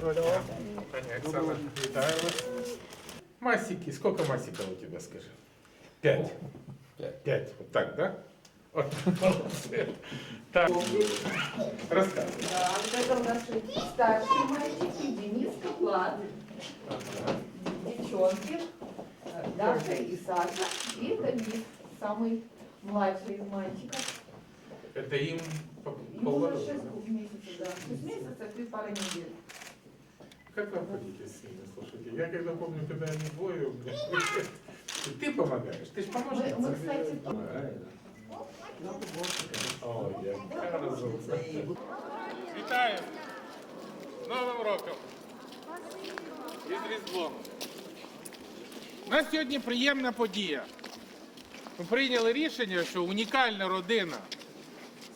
Доброго дня. Пані Оксана, вітаю вас. Масики, сколько масиков у тебя, скажи? Пять. Пять. Пять, вот так, да? Вот. Так, рассказывай. Да, вот это наши старшие мальчики, Денис Каплан, Ага. девчонки, э, Даша и Саша, и Давид, самый младший из мальчиков. Это им по- Ему полгода? уже 6 да? месяцев, да. 6 месяцев и пара недель. Как вы ходите с ними, слушайте? Я когда помню, когда они двое, блин, и ты помогаешь, ты же поможешь. Мы, мы, кстати, Ой, яка розумна. Вітаю! З Новим роком! І з Різдвом! У нас сьогодні приємна подія. Ми прийняли рішення, що унікальна родина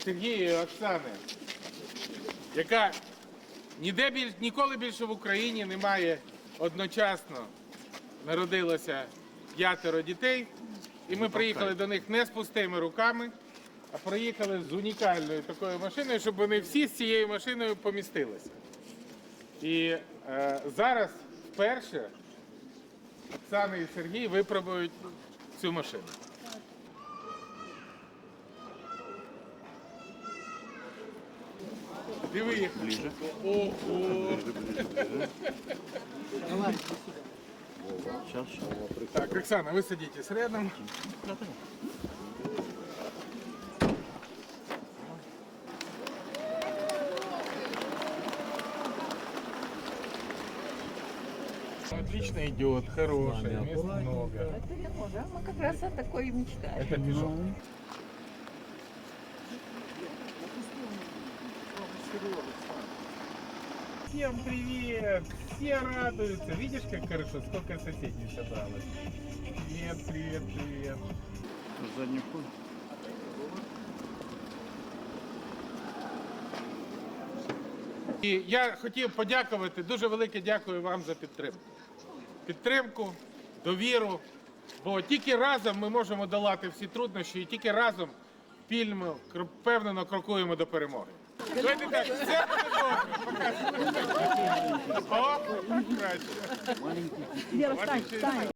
Сергія і Оксани, яка ніде біль, ніколи більше в Україні немає одночасно народилося п'ятеро дітей. І ми приїхали до них не з пустими руками, а приїхали з унікальною такою машиною, щоб вони всі з цією машиною помістилися. І е, зараз вперше Оксана і Сергій випробують цю машину. Диви їх. Ближе. Ого. Так, Оксана, вы садитесь рядом. Отлично идет, хороший, мест много. это Рено, да? Мы как раз о такой и мечтаем. Это Peugeot. Всем привет! Все радуются. Видишь, как хорошо? Сколько соседей собралось. Привет, привет, привет. Заднюю ход. І я хотів подякувати, дуже велике дякую вам за підтримку. Підтримку, довіру. Бо тільки разом ми можемо долати всі труднощі, і тільки разом пільно, впевнено крокуємо до перемоги. Давайте так, все буде добре. О, краще. Вера, встань, встань.